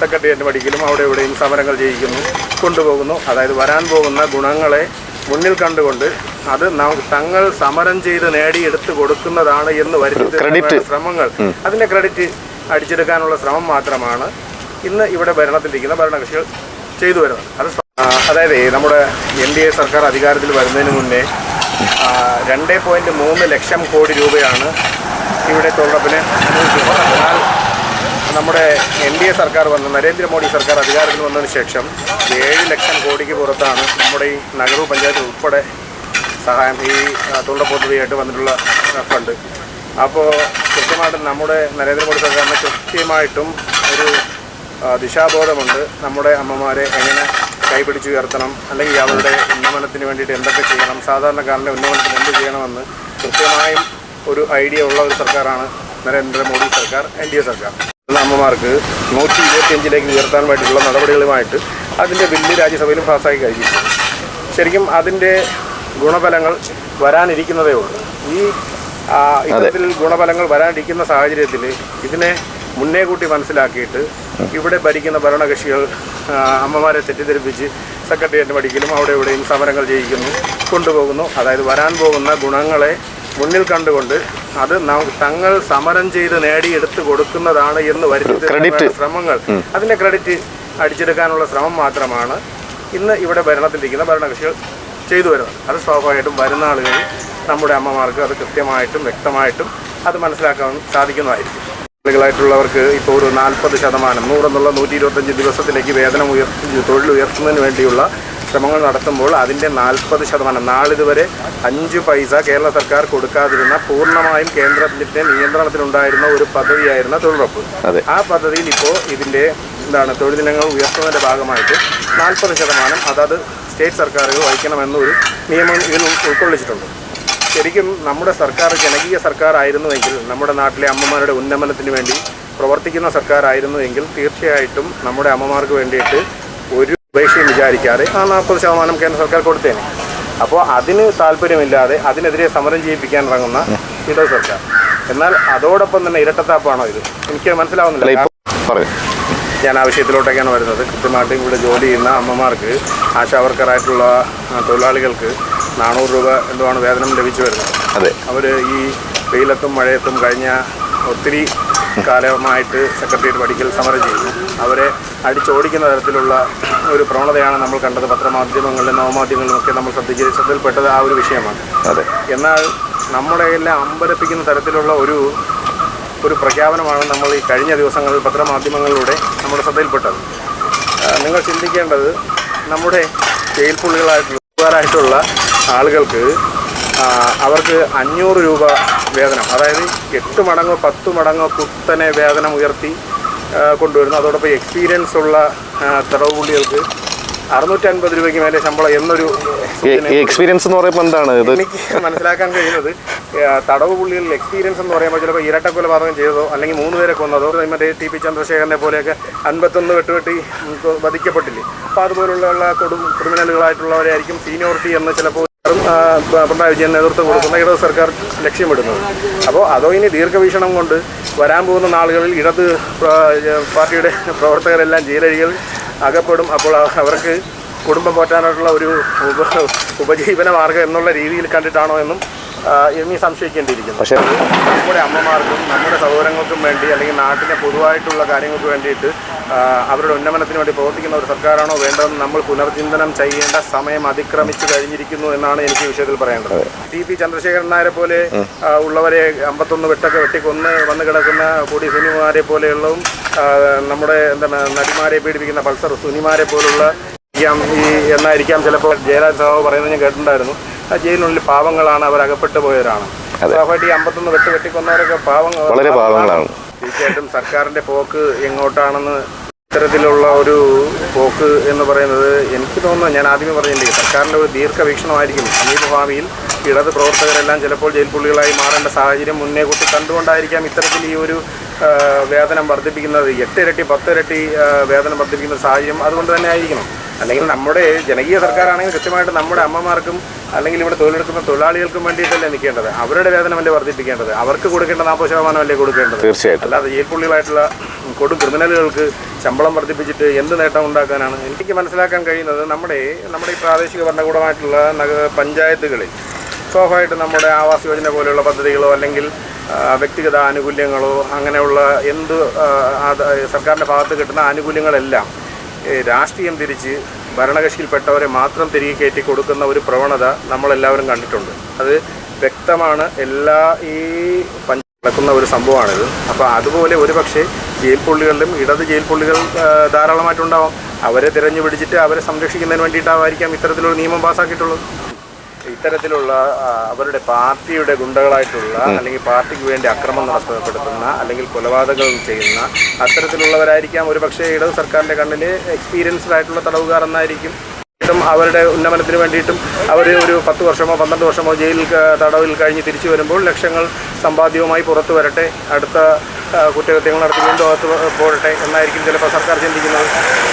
Secretariat പഠിക്കലും അവിടെ ഇവിടെയും സമരങ്ങൾ ചെയ്യിക്കുന്നു കൊണ്ടുപോകുന്നു. അതായത് വരാൻ പോകുന്ന ഗുണങ്ങളെ മുന്നിൽ കണ്ടുകൊണ്ട് അത് തങ്ങൾ സമരം ചെയ്ത് നേടിയെടുത്ത് കൊടുക്കുന്നതാണ് എന്ന് വരുത്തി ശ്രമങ്ങൾ. അതിന്റെ ക്രെഡിറ്റ് അടിച്ചെടുക്കാനുള്ള ശ്രമം മാത്രമാണ് ഇന്ന് ഇവിടെ ഭരണത്തിലിരിക്കുന്ന ഭരണകക്ഷികൾ ചെയ്തു വരുന്നത്. അത് അതായത് നമ്മുടെ എൻ ഡി എ സർക്കാർ അധികാരത്തിൽ വരുന്നതിന് മുന്നേ രണ്ട് പോയിന്റ് മൂന്ന് ലക്ഷം കോടി രൂപയാണ് ഇവിടെ തൊഴിലുറപ്പിന്. അനുവദിച്ചിരുന്നത് എന്നാൽ നമ്മുടെ എൻ ഡി എ സർക്കാർ വന്ന നരേന്ദ്രമോദി സർക്കാർ അധികാരത്തിൽ വന്നതിന് ശേഷം ഏഴ് ലക്ഷം കോടിക്ക് പുറത്താണ് നമ്മുടെ ഈ നഗരൂ പഞ്ചായത്ത് ഉൾപ്പെടെ സഹായം ഈ തൊണ്ട പദ്ധതിയായിട്ട് വന്നിട്ടുള്ള ഫണ്ട്. അപ്പോൾ കൃത്യമായിട്ടും നമ്മുടെ നരേന്ദ്രമോദി സർക്കാരിന് കൃത്യമായിട്ടും ഒരു ദിശാബോധമുണ്ട്. നമ്മുടെ അമ്മമാരെ എങ്ങനെ കൈപിടിച്ച് ഉയർത്തണം അല്ലെങ്കിൽ അവരുടെ ഉന്നമനത്തിന് വേണ്ടിയിട്ട് എന്തൊക്കെ ചെയ്യണം സാധാരണക്കാരന്റെ ഉന്നമനത്തിന് എന്ത് ചെയ്യണമെന്ന് കൃത്യമായും ഒരു ഐഡിയ ഉള്ള ഒരു സർക്കാരാണ് നരേന്ദ്രമോദി സർക്കാർ എൻ ഡി എ സർക്കാർ. അമ്മമാർക്ക് നൂറ്റി ഇരുപത്തിയഞ്ചിലേക്ക് ഉയർത്താൻ വേണ്ടിയിട്ടുള്ള നടപടികളുമായിട്ട് അതിന്റെ ബില്ല് രാജ്യസഭയിലും പാസ്സാക്കി കഴിഞ്ഞു ശരിക്കും അതിന്റെ ഗുണഫലങ്ങൾ വരാനിരിക്കുന്നതേ ഉള്ളൂ. ഈ ഇത്തരത്തിൽ ഗുണഫലങ്ങൾ വരാനിരിക്കുന്ന സാഹചര്യത്തിൽ ഇതിനെ മുന്നേ കൂട്ടി മനസ്സിലാക്കിയിട്ട് ഇവിടെ ഭരിക്കുന്ന ഭരണകക്ഷികൾ അമ്മമാരെ തെറ്റിദ്ധരിപ്പിച്ച് സെക്രട്ടേറിയറ്റ് പഠിക്കലും അവിടെ ഇവിടെയും സമരങ്ങൾ ചെയ്യിക്കുന്നു കൊണ്ടുപോകുന്നു. അതായത് വരാൻ പോകുന്ന ഗുണങ്ങളെ മുന്നിൽ കണ്ടുകൊണ്ട് അത് തങ്ങൾ സമരം ചെയ്ത് നേടിയെടുത്ത് കൊടുക്കുന്നതാണ് എന്ന് വരുത്തി ശ്രമങ്ങൾ. അതിന്റെ ക്രെഡിറ്റ് അടിച്ചെടുക്കാനുള്ള ശ്രമം മാത്രമാണ് ഇന്ന് ഇവിടെ ഭരണത്തിലിരിക്കുന്ന ഭരണകക്ഷികൾ ചെയ്തു വരുന്നത്. അത് സ്വാഭാവികമായിട്ടും വരുന്ന ആളുകളിൽ നമ്മുടെ അമ്മമാർക്ക് അത് കൃത്യമായിട്ടും വ്യക്തമായിട്ടും അത് മനസ്സിലാക്കാൻ സാധിക്കുന്നതായിരിക്കും. ആളുകളായിട്ടുള്ളവർക്ക് ഇപ്പോൾ ഒരു നാൽപ്പത് ശതമാനം നൂറെന്നുള്ള നൂറ്റി ഇരുപത്തഞ്ച് ദിവസത്തിലേക്ക് വേതനം ഉയർത്തി തൊഴിൽ ഉയർത്തുന്നതിന് വേണ്ടിയുള്ള ശ്രമങ്ങൾ നടത്തുമ്പോൾ അതിന്റെ നാൽപ്പത് ശതമാനം നാളിതുവരെ അഞ്ച് പൈസ കേരള സർക്കാർ കൊടുക്കാതിരുന്ന പൂർണമായും കേന്ദ്രത്തിന്റെ നിയന്ത്രണത്തിലുണ്ടായിരുന്ന ഒരു പദ്ധതിയായിരുന്ന തൊഴിലുറപ്പ്. ആ പദ്ധതിയിൽ ഇപ്പോൾ ഇതിന്റെ എന്താണ് തൊഴിലിനങ്ങൾ ഉയർത്തുന്നതിന്റെ ഭാഗമായിട്ട് നാൽപ്പത് ശതമാനം അതത് സ്റ്റേറ്റ് സർക്കാരുകൾ വഹിക്കണമെന്നൊരു നിയമം ഇതിൽ ഉൾക്കൊള്ളിച്ചിട്ടുണ്ട് ശരിക്കും നമ്മുടെ സർക്കാർ ജനകീയ സർക്കാർ ആയിരുന്നുവെങ്കിൽ നമ്മുടെ നാട്ടിലെ അമ്മമാരുടെ ഉന്നമനത്തിന് വേണ്ടി പ്രവർത്തിക്കുന്ന സർക്കാർ ആയിരുന്നുവെങ്കിൽ തീർച്ചയായിട്ടും നമ്മുടെ അമ്മമാർക്ക് വേണ്ടിയിട്ട് ഒരു ഉപേക്ഷയും വിചാരിക്കാതെ ആ നാൽപ്പത് ശതമാനം കേന്ദ്ര സർക്കാർ കൊടുത്തേനെ. അപ്പോൾ അതിന് താല്പര്യമില്ലാതെ അതിനെതിരെ സമരം ചെയ്യിപ്പിക്കാൻ ഇറങ്ങുന്ന ഇടത് സർക്കാർ. എന്നാൽ അതോടൊപ്പം തന്നെ ഇരട്ടത്താപ്പാണോ ഇത്? എനിക്ക് മനസ്സിലാവുന്നില്ല. ഞാൻ ആ വിഷയത്തിലോട്ടൊക്കെയാണ് വരുന്നത്. കൃത്യമായിട്ടും ഇവിടെ ജോലി ചെയ്യുന്ന അമ്മമാർക്ക് ആശാവർക്കറായിട്ടുള്ള തൊഴിലാളികൾക്ക് നാനൂറ് രൂപ എന്തുമാണ് വേതനം ലഭിച്ചു വരുന്നത്. അവർ ഈ വെയിലത്തും മഴയത്തും കഴിഞ്ഞ ഒത്തിരി കാലമായിട്ട് സെക്രട്ടേറിയറ്റ് പഠിക്കൽ സമരം ചെയ്തു. അവരെ അടിച്ചോടിക്കുന്ന തരത്തിലുള്ള ഒരു പ്രവണതയാണ് നമ്മൾ കണ്ടത്. പത്രമാധ്യമങ്ങളിലും നവമാധ്യമങ്ങളിലും ഒക്കെ നമ്മൾ ശ്രദ്ധിച്ച് ശ്രദ്ധയിൽപ്പെട്ടത് ആ ഒരു വിഷയമാണ്. അതെ. എന്നാൽ നമ്മുടെ എല്ലാം അമ്പരപ്പിക്കുന്ന തരത്തിലുള്ള ഒരു ഒരു പ്രഖ്യാപനമാണ് നമ്മൾ ഈ കഴിഞ്ഞ ദിവസങ്ങളിൽ പത്രമാധ്യമങ്ങളിലൂടെ നമ്മുടെ ശ്രദ്ധയിൽപ്പെട്ടത്. നിങ്ങൾ ചിന്തിക്കേണ്ടത് നമ്മുടെ ജയിൽ പുള്ളികളായിട്ടുള്ള ആളുകൾക്ക് അവർക്ക് അഞ്ഞൂറ് രൂപ വേതനം അതായത് എട്ട് മടങ്ങോ പത്ത് മടങ്ങോ കുത്തനെ വേതനം ഉയർത്തി കൊണ്ടുവരുന്നു. അതോടൊപ്പം എക്സ്പീരിയൻസ് ഉള്ള ആ, തടവ് പുള്ളികൾക്ക് അറുന്നൂറ്റി അൻപത് രൂപയ്ക്ക് മേലെ ശമ്പളം എന്നൊരു എക്സ്പീരിയൻസ് എന്ന് പറയുമ്പോൾ എന്താണ് ഇത്? എനിക്ക് മനസ്സിലാക്കാൻ കഴിയുന്നത് തടവ് പുള്ളികളിൽ എക്സ്പീരിയൻസ് എന്ന് പറയുമ്പോൾ ചിലപ്പോൾ ഇരട്ട കൊലപാതകം ചെയ്തതോ അല്ലെങ്കിൽ മൂന്ന് പേരെ കൊന്നതോ മറ്റേ ടി പി ചന്ദ്രശേഖരനെ പോലെയൊക്കെ അൻപത്തൊന്ന് വെട്ടുവെട്ടി വധിക്കപ്പെട്ടില്ലേ. അപ്പോൾ അതുപോലുള്ള കൊടും ക്രിമിനലുകളായിട്ടുള്ളവരായിരിക്കും സീനിയോറിറ്റി എന്ന് ചിലപ്പോൾ പിണറായി വിജയൻ നേതൃത്വം കൊടുക്കുന്ന ഇടത് സർക്കാർ ലക്ഷ്യമിടുന്നത് അപ്പോൾ അതോ ഇനി ദീർഘവീക്ഷണം കൊണ്ട് വരാൻ പോകുന്ന നാളുകളിൽ ഇടത് പാർട്ടിയുടെ പ്രവർത്തകരെല്ലാം ജയിലഴികൾ അകപ്പെടും. അപ്പോൾ അവർക്ക് കുടുംബം പോറ്റാനായിട്ടുള്ള ഒരു ഉപ ഉപജീവന മാർഗം എന്നുള്ള രീതിയിൽ കണ്ടിട്ടാണോ എന്നും എന്നീ സംശയിക്കേണ്ടിയിരിക്കുന്നു. പക്ഷേ നമ്മുടെ അമ്മമാർക്കും നമ്മുടെ സഹോദരങ്ങൾക്കും വേണ്ടി അല്ലെങ്കിൽ നാട്ടിലെ പൊതുവായിട്ടുള്ള കാര്യങ്ങൾക്ക് വേണ്ടിയിട്ട് അവരുടെ ഉന്നമനത്തിന് വേണ്ടി പ്രവർത്തിക്കുന്ന ഒരു സർക്കാരാണോ വേണ്ടതെന്ന് നമ്മൾ പുനർചിന്തനം ചെയ്യേണ്ട സമയം അതിക്രമിച്ചു കഴിഞ്ഞിരിക്കുന്നു എന്നാണ് എനിക്ക് ഈ വിഷയത്തിൽ പറയേണ്ടത്. ടി പി ചന്ദ്രശേഖരൻ നായരെ പോലെ ഉള്ളവരെ അമ്പത്തൊന്ന് വെട്ടൊക്കെ വെട്ടിക്കൊന്ന് വന്നു കിടക്കുന്ന കൂടി സുനിമാരെ പോലെയുള്ളതും നമ്മുടെ എന്താണ് നടിമാരെ പീഡിപ്പിക്കുന്ന പൾസർ സുനിമാരെ പോലുള്ള ഈ എന്നായിരിക്കാം ചിലപ്പോൾ ജയരാജ് സാഹു പറയുന്നത് ഞാൻ കേട്ടിട്ടുണ്ടായിരുന്നു. ജയിലിനുള്ളിൽ പാവങ്ങളാണ് അവർ അകപ്പെട്ടു പോയവരാണ്. സ്വാഭാവികമായിട്ട് ഈ അമ്പത്തൊന്ന് വെട്ട് വെട്ടിക്കൊന്നവരൊക്കെ പാവങ്ങൾ വളരെ പാവങ്ങളാണ്. തീർച്ചയായിട്ടും സർക്കാരിന്റെ പോക്ക് എങ്ങോട്ടാണെന്ന് ഇത്തരത്തിലുള്ള ഒരു പോക്ക് എന്ന് പറയുന്നത് എനിക്ക് തോന്നുന്നു ഞാൻ ആദ്യമേ പറഞ്ഞില്ലേ സർക്കാരിന്റെ ഒരു ദീർഘവീക്ഷണമായിരിക്കും. സമീപഭാവിയിൽ ഇടത് പ്രവർത്തകരെല്ലാം ചിലപ്പോൾ ജയിൽ പുള്ളികളായി മാറേണ്ട സാഹചര്യം മുന്നേ കൂട്ടി കണ്ടുകൊണ്ടായിരിക്കാം ഇത്തരത്തിൽ ഈ ഒരു വേതനം വർദ്ധിപ്പിക്കുന്നത്. എട്ട് ഇരട്ടി പത്ത് ഇരട്ടി ആ, വേതനം വർദ്ധിപ്പിക്കുന്ന സാഹചര്യം അതുകൊണ്ട് തന്നെ ആയിരിക്കണം. അല്ലെങ്കിൽ നമ്മുടെ ജനകീയ സർക്കാരാണെങ്കിൽ കൃത്യമായിട്ട് നമ്മുടെ അമ്മമാർക്കും അല്ലെങ്കിൽ ഇവിടെ തൊഴിലെടുക്കുന്ന തൊഴിലാളികൾക്കും വേണ്ടിയിട്ടല്ലേ നിൽക്കേണ്ടത്. അവരുടെ വേതനമല്ലേ വർദ്ധിപ്പിക്കേണ്ടത്. അവർക്ക് കൊടുക്കേണ്ട നാൽപ്പത് ശതമാനമല്ലേ കൊടുക്കേണ്ടത്. തീർച്ചയായിട്ടും. അല്ലാതെ ജയിൽ പുള്ളികളായിട്ടുള്ള കൊടും ക്രിമിനലുകൾക്ക് ശമ്പളം വർദ്ധിപ്പിച്ചിട്ട് എന്ത് നേട്ടം ഉണ്ടാക്കാനാണ് എനിക്ക് മനസ്സിലാക്കാൻ കഴിയുന്നത് നമ്മുടെ നമ്മുടെ ഈ പ്രാദേശിക ഭരണകൂടമായിട്ടുള്ള നഗ പഞ്ചായത്തുകളിൽ സ്വാഭാവികമായിട്ട് നമ്മുടെ ആവാസ് യോജന പോലെയുള്ള പദ്ധതികളോ അല്ലെങ്കിൽ വ്യക്തിഗത ആനുകൂല്യങ്ങളോ അങ്ങനെയുള്ള എന്ത് സർക്കാരിന്റെ ഭാഗത്ത് കിട്ടുന്ന ആനുകൂല്യങ്ങളെല്ലാം രാഷ്ട്രീയം തിരിച്ച് ഭരണകക്ഷിയിൽപ്പെട്ടവരെ മാത്രം തിരികെ കയറ്റി കൊടുക്കുന്ന ഒരു പ്രവണത നമ്മളെല്ലാവരും കണ്ടിട്ടുണ്ട്. അത് വ്യക്തമാണ്. എല്ലാ ഈ നടക്കുന്ന ഒരു സംഭവമാണിത്. അപ്പോൾ അതുപോലെ ഒരുപക്ഷെ ജയിൽ പുള്ളികളിലും ഇടത് ജയിൽ പുള്ളികൾ ധാരാളമായിട്ടുണ്ടാവാം. അവരെ തിരഞ്ഞു പിടിച്ചിട്ട് അവരെ സംരക്ഷിക്കുന്നതിന് വേണ്ടിയിട്ടാവായിരിക്കാം ഇത്തരത്തിലൊരു നിയമം പാസ്സാക്കിയിട്ടുള്ളത് ഇത്തരത്തിലുള്ള അവരുടെ പാർട്ടിയുടെ ഗുണ്ടകളായിട്ടുള്ള അല്ലെങ്കിൽ പാർട്ടിക്ക് വേണ്ടി അക്രമം നടത്തപ്പെടുത്തുന്ന അല്ലെങ്കിൽ കൊലപാതകം ചെയ്യുന്ന അത്തരത്തിലുള്ളവരായിരിക്കാം. ഒരുപക്ഷെ ഇടത് സർക്കാരിന്റെ കണ്ണിൽ എക്സ്പീരിയൻസ്ഡ് ആയിട്ടുള്ള തടവുകാർ എന്നായിരിക്കും ും. അവരുടെ ഉന്നമനത്തിന് വേണ്ടിയിട്ടും അവർ ഒരു പത്ത് വർഷമോ പന്ത്രണ്ട് വർഷമോ ജയിലിൽ തടവിൽ കഴിഞ്ഞ് തിരിച്ചു വരുമ്പോൾ ലക്ഷങ്ങൾ സമ്പാദ്യവുമായി പുറത്തു വരട്ടെ അടുത്ത കുറ്റകൃത്യങ്ങൾ നടത്തി വീണ്ടും അകത്ത് പോരട്ടെ എന്നായിരിക്കും ചിലപ്പോൾ സർക്കാർ ചിന്തിക്കുന്നത്.